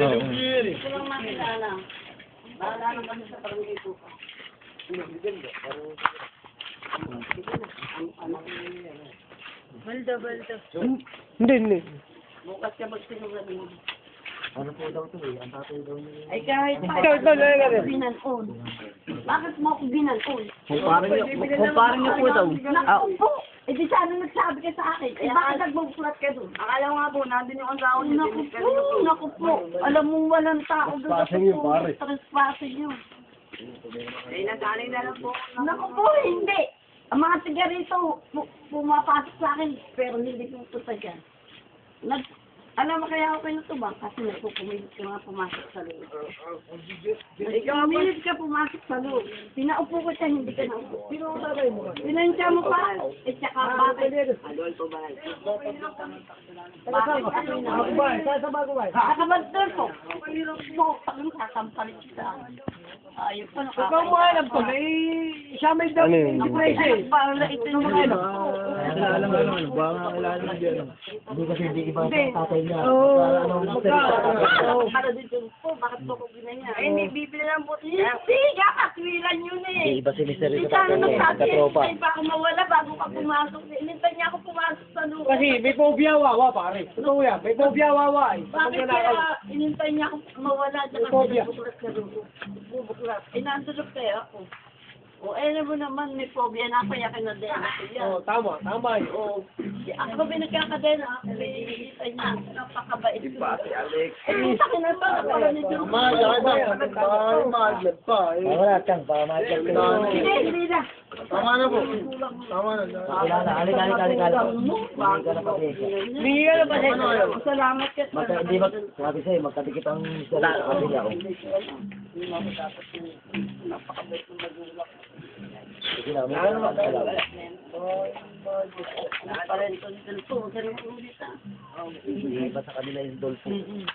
Oo. Ito lang makilala. Bahala na kami sa barangay ko. Balda, balda. Hindi, hindi. Bukas ka magsinungaling. Ano po daw to eh? Ang tatay daw niya. Ay kahit pa. Ikaw, ikaw, ikaw. Binanon. Bakit mo ako binanon? Kumpara niyo, kumpara niyo po daw. Naku po! Eh di sana nagsabi ka sa akin. Eh bakit nagbubulat ka doon? Akala ko nga po, nandun yung asawa niya. Naku po, naku po. Alam mo walang tao doon. Trespassing yun, pare. Trespassing yun. Eh, nasanay na lang po. Naku po, hindi. Ang mga sigarito, pu- pumapasok sa akin, pero hindi pupunta dyan. Nag, alam mo kaya ako kayo tumang kasi nagpupumilit ka nga pumasok sa loob. Ikaw, pumilit ka pumasok sa loob. Pinaupo ko siya, hindi ka naupo. Pinansya mo pa. Eh, tsaka bakit? Adolfo Balay. Bakit ako na? Saan sa bago ba? Kakabagdol ko. Pero mo, pag sasampalit siya. Ayun pa, Ikaw mo alam may siya may daw. Ano yun? Para ito yung mga ano. Kilala mo ano, baka nga kilala mo dyan. Hindi kasi hindi iba sa tatay niya. Oo. Para ano, Para dito po, bakit po ko ginanya? Hindi, bibili lang po siya. Hindi, kakaswilan yun eh. Hindi iba si Mr. Sana tatay niya. nagsabi, Katropa. ay baka mawala bago ka pumasok. Inintay niya ako pumasok sa loob. Kasi may phobia wawa, pare. Totoo yan, may phobia wawa eh. Bakit kaya inintay niya ako mawala kasi Phobia. nabuklat na doon. Bubuklat. Eh, nandulog kaya ako. O, eh, alam mo naman, may phobia na kaya ka na din. Ako yan. Oo, tama, tama yun. O, ako ba pinagkakadena? Ako ba hinihintay niya? Napakabait ko. Alex. Eh, sa akin na ba? Para niya dyan. Mahal pa. Wala kang, para mahal ka. Hindi, hindi na. Tama na po. Tama na. Kilala, alik, alik, alik, alik. Hindi ka na pati. Hindi ka na ba Salamat ka. Hindi mag, sabi sa'yo, magkadikit ang sila. Kasi niya ako. Sige na, may kalala. Parento ni Tulpo. Ganun ulit ah. Hindi ba sa kanila yung dolphin?